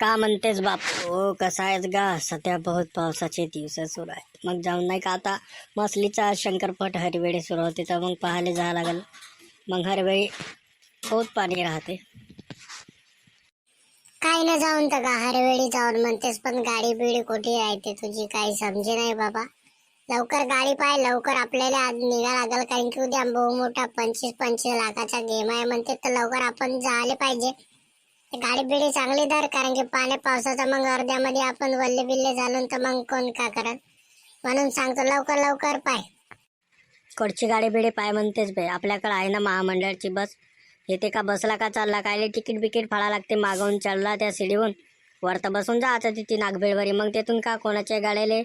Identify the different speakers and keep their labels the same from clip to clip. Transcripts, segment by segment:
Speaker 1: का म्हणतेस बाप? हो कसा आहेस गा? सध्या बहुत पावसाचे दिवस सुरू आहेत. मग जाऊन नाही का आता मसलीचा शंकरपट हरवेळी सुरू होते तर मग पाहायला जावं लागेल. मग हरवेळी बहुत पाणी राहते.
Speaker 2: काय ना जाऊन तर का हरवेळी जाऊन म्हणतेस पण गाडी बिडी कुठे राहते तुझी काही समजे नाही बाबा. लवकर गाडी पाय लवकर आपल्याला आज निघा लागेल कारण की उद्या बहु मोठा पंचवीस पंचवीस लाखाचा गेम आहे म्हणते तर लवकर आपण जायला पाहिजे. गाडी बिडी चांगली धर कारण की पाण्या पावसाचा मग अर्ध्यामध्ये आपण वल्ले बिल्ले झालो तर मग कोण का करत? म्हणून सांगतो लवकर लवकर पाय.
Speaker 1: कडची गाडी बिडी पाय म्हणतेच बे आपल्याकडे आहे ना महामंडळाची बस. येते का बसला का चालला काय तिकीट बिकीट फाळा लागते. मागवून चढला त्या सिडीहून वरता बसून जायचं तिथे नागबेळवरी मग तेथून का कोणाच्या गाड्याले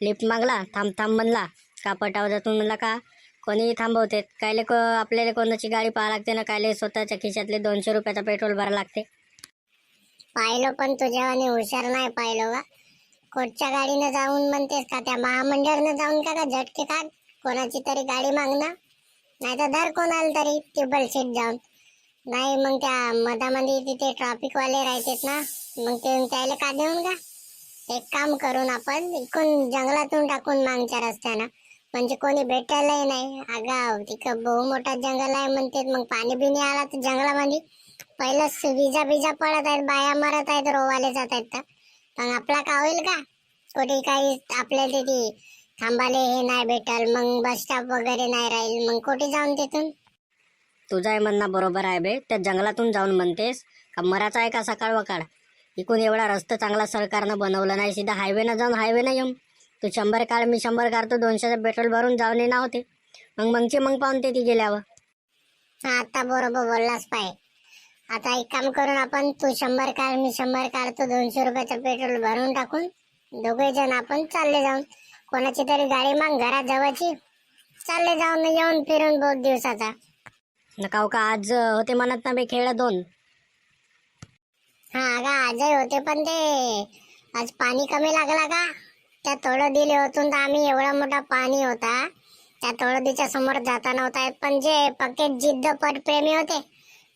Speaker 1: लिफ्ट मागला? थांब थांब म्हणला. का पटावजातून म्हणला का? कोणी थांबवते. कायले को आपल्याला कोणाची गाडी पाहा लागते ना? कायले स्वतःच्या खिशातले दोनशे रुपयाचा पेट्रोल भरा लागते.
Speaker 2: पाहिलो पण तुझ्यावाने हुशार नाही पाहिलो का कोटच्या गाडीनं जाऊन म्हणतेस का? त्या महामंडळनं जाऊन का का झटके काढ कोणाची तरी गाडी मागणं? नाही तर धर कोणाला तरी टेबल सीट जाऊन. नाही मग त्या मधामध्ये तिथे ट्रॅफिक वाले राहतेत ना मग ते त्याला का देऊन का एक काम करून आपण इकडून जंगलातून टाकून मागच्या रस्त्यानं म्हणजे कोणी भेटायलाही नाही. अगाव तिकडं बहु मोठा जंगल आहे म्हणते मग पाणी बिणी आला तर जंगलामध्ये. पहिलंच विजा बिजा पडत आहेत बाया मरत आहेत रोवाले जात आहेत तर. पण आपला का होईल का? कुठे काही आपल्या तिथे थांबाले हे नाही भेटल मग बस स्टॉप वगैरे नाही राहील मग कुठे जाऊन तिथून?
Speaker 1: तुझं आहे म्हणणं बरोबर आहे बे. त्या जंगलातून जाऊन म्हणतेस का मराचा आहे का सकाळ वकाळ? इकून एवढा रस्ता चांगला सरकारनं बनवला नाही सीधा हायवेनं जाऊन हायवेनं येऊन. तू शंभर काढ मी शंभर काढतो दोनशेचं पेट्रोल भरून जाऊन येणार होते. मग मगची मग पाहून ते ती गेल्यावर
Speaker 2: हा, आता बरोबर बोललास पाय. आता एक काम करून आपण तू शंभर काढ मी शंभर काढतो दोनशे रुपयाचं पेट्रोल भरून टाकून दोघे जण आपण चालले जाऊन. कोणाची तरी गाडी मग घरात जवळची चालले जाऊन येऊन फिरून बहुत दिवसाचा.
Speaker 1: नका हो का आज होते म्हणत ना बे खेळ दोन.
Speaker 2: हा अगा आजही होते पण ते. आज पाणी कमी लागला का? त्या थोडं दिले होतून तर आम्ही एवढा मोठा पाणी होता. त्या तळदीच्या समोर जाता नव्हता येत. पण जे पक्के जिद्द पट प्रेमी होते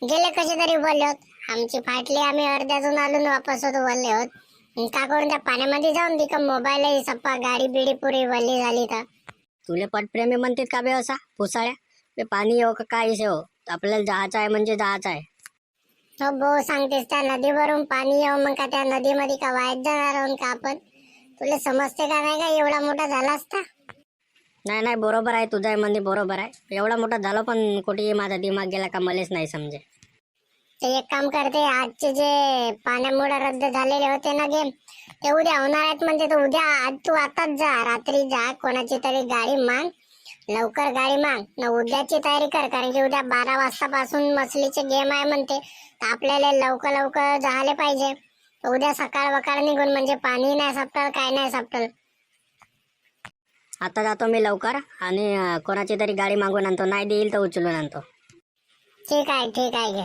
Speaker 2: गेले कसे तरी बोलले होत. आमची फाटली आम्ही अर्ध्यातून आलो न वापस होतो बोलले होत. का करून त्या पाण्यामध्ये जाऊन तिक मोबाईल सप्पा गाडी बिडी पुरी वल्ली झाली तर.
Speaker 1: तुले पटप्रेमी म्हणतात का बे असा? पुसाळ्या? बे पाणी येऊ का काही हो? आपल्याला जायचं आहे म्हणजे जायचं आहे.
Speaker 2: हो बो सांगतेस त्या नदीवरून पाणी येऊ मग का त्या नदीमध्ये का वाहत जाणार आहोत का आपण? तुला समजते का नाही का? एवढा मोठा झाला असता?
Speaker 1: नाही नाही बरोबर आहे. तुझं आहे म्हणजे बरोबर आहे. एवढा मोठा झालो पण कुठेही माझा दिमाग गेला का मलाच नाही समजे.
Speaker 2: ते एक काम करते. आजचे जे पाण्यामुळे रद्द झालेले होते ना गेम ते उद्या होणार आहेत म्हणजे तू उद्या आज तू आताच जा. रात्री जा. कोणाची तरी गाडी माग. लवकर गाडी माग. न उद्याची तयारी कर. कारण की उद्या बारा वाजता पासून मछलीचे गेम आहे म्हणते. तर आपल्याला लवकर लवकर झाले पाहिजे. उद्या सकाळ वकाळ निघून म्हणजे पाणी नाही सापटल काय नाही सापटल
Speaker 1: आता जातो मी लवकर आणि कोणाची तरी गाडी मागून आणतो. नाही देईल तर उचलून आणतो.
Speaker 2: ठीक आहे ठीक आहे घे.